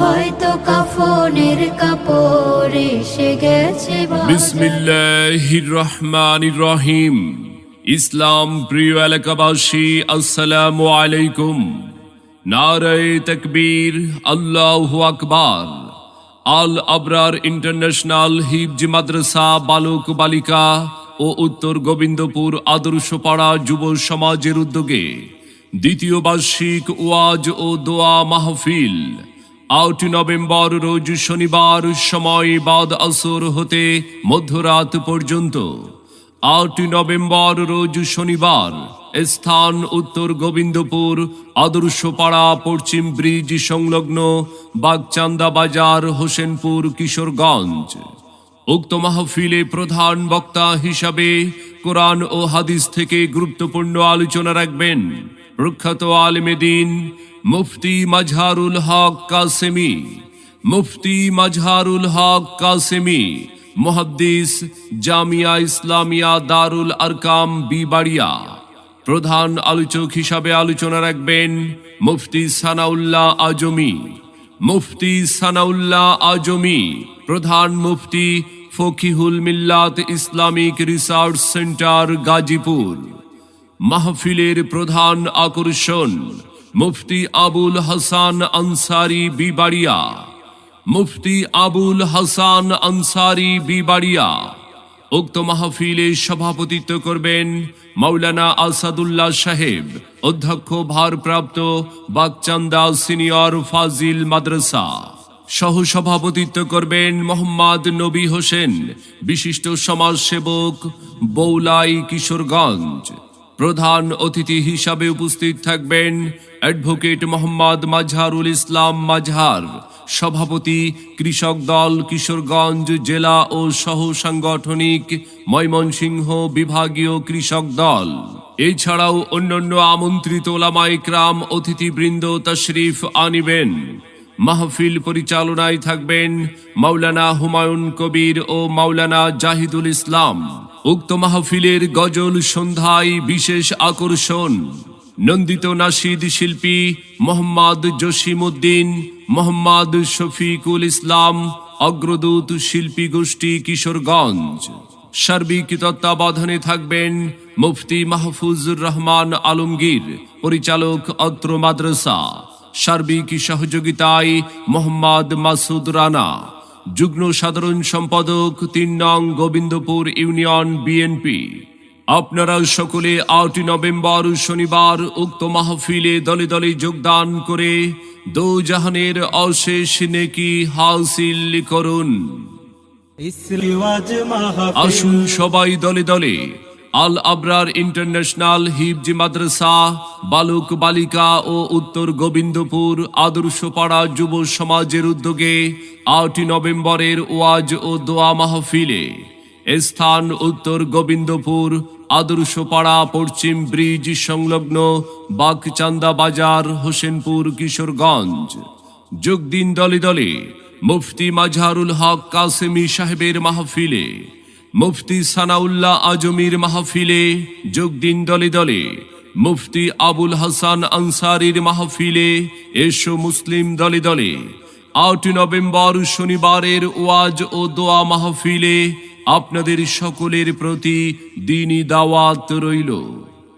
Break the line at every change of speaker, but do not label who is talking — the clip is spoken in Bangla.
হয়তো কাফনের কাপড় এসে গেছে।
বিসমিল্লাহির রহমানির রহিম ইসলাম প্রিয় এলাকাবাসী, আসসালামু আলাইকুম। নারায়ে তকবীর, আল্লাহু আকবার। আল আবরার ইন্টারন্যাশনাল হিবজ মাদ্রাসা, বালক বালিকা ও উত্তর গোবিন্দপুর আদর্শপাড়া যুব সমাজের উদ্যোগে দ্বিতীয় বার্ষিক ওয়াজ ও দোয়া মাহফিল আট নভেম্বর রোজ শনিবার সময় বাদ আসর হতে মধ্যরাত পর্যন্ত। আট নভেম্বর রোজ শনিবার স্থান উত্তর গোবিন্দপুর, আদর্শপাড়া, পশ্চিম ব্রিজ সংলগ্ন বাগচান্দা বাজার, হোসেনপুর, কিশোরগঞ্জ। উক্ত মাহফিলে প্রধান বক্তা হিসাবে কোরআন ও হাদিস থেকে গুরুত্বপূর্ণ আলোচনা রাখবেন প্রখ্যাত আলমেদিন মুফতি মাজহারুল হক কাসেমি, মুফতি মাজহারুল হক কাসেমি, মুহাদ্দিস জামিয়া ইসলামিয়া দারুল আরকাম বিবাড়িয়া। প্রধান আলোচক হিসাবে আলোচনা রাখবেন মুফতি সানাউল্লাহ আজমি, মুফতি সানাউল্লাহ আজমি, প্রধান মুফতি ফকিহুল মিল্লাত ইসলামিক রিসার্চ সেন্টার গাজীপুর। মাহফিলের প্রধান আকর্ষণ মুফতি আবুল হাসান আনসারি বিবাড়িয়া। মুফতি আবুল হাসান আনসারি বিবাড়িয়া। উক্ত মাহফিলে সভাপতিত্ব করবেন মাওলানা আসাদুল্লাহ সাহেব, অধ্যক্ষ ভারপ্রাপ্ত বাগচান্দা সিনিয়র ফাজিল মাদ্রাসা। সহ সভাপতিত্ব করবেন মোহাম্মদ নবী হোসেন, বিশিষ্ট সমাজসেবক বৌলাই কিশোরগঞ্জ। প্রধান অতিথি হিসাবে উপস্থিত থাকবেন অ্যাডভোকেট মোহাম্মদ মাজহারুল ইসলাম মাজহার, সভাপতি, কৃষক দল, কিশোরগঞ্জ জেলা ও সহ সাংগঠনিক ময়মনসিংহ বিভাগীয় কৃষক দল। এছাড়াও অন্যান্য আমন্ত্রিত ওলামাইকরাম অতিথিবৃন্দ তশরিফ আনিবেন। মাহফিল পরিচালনায় থাকবেন মাওলানা হুমায়ুন কবির ও মাওলানা জাহিদুল ইসলাম। উক্ত মাহফিলের গজল সন্ধ্যায় বিশেষ আকর্ষণ। নন্দিত নাসিদ শিল্পী মোহাম্মদ জসিমউদ্দিন, মোহাম্মদ শফিকুল ইসলাম, অগ্রদূত শিল্পী গোষ্ঠী কিশোরগঞ্জ। সার্বিক তত্ত্বাবধানে থাকবেন মুফতি মাহফুজুর রহমান আলমগীর, পরিচালক অত্র মাদ্রাসা। সার্বিক সহযোগিতায় মোহাম্মদ মাসুদ রানা। যুগ্ম সাধারণ সম্পাদক তিন নং গোবিন্দপুর ইউনিয়ন বিএনপি আপনারা সকলে আটই নভেম্বর শনিবার উক্ত মাহফিলে দলে দলে যোগদান করে দৌজাহানের অশেষ নেকি হাসিল করুন। আসুন সবাই দলে দলে আল আবরার ইন্টারন্যাশনাল হিবজি মাদ্রাসা, বালক বালিকা ও উত্তর গোবিন্দপুর আদর্শপাড়া যুব সমাজের উদ্যোগে আটই নভেম্বরের ওয়াজ ও দোয়া মাহফিলে স্থান উত্তর গোবিন্দপুর, আদর্শপাড়া, পশ্চিম ব্রিজ সংলগ্ন বাগচান্দা বাজার, হোসেনপুর, কিশোরগঞ্জ। যোগ দিন দলে দলে মুফতি মাজহারুল হক কাসেমি সাহেবের মাহফিলে মুফতি সানাউল্লাহ আজমির মাহফিলে যোগ দিন দলে দলে, মুফতি আবুল হাসান আনসারির মাহফিলে এসো মুসলিম দলে দলে। আট নভেম্বর শনিবারের ওয়াজ ও দোয়া মাহফিলে আপনাদের সকলের প্রতি দিনই দাওয়াত রইল।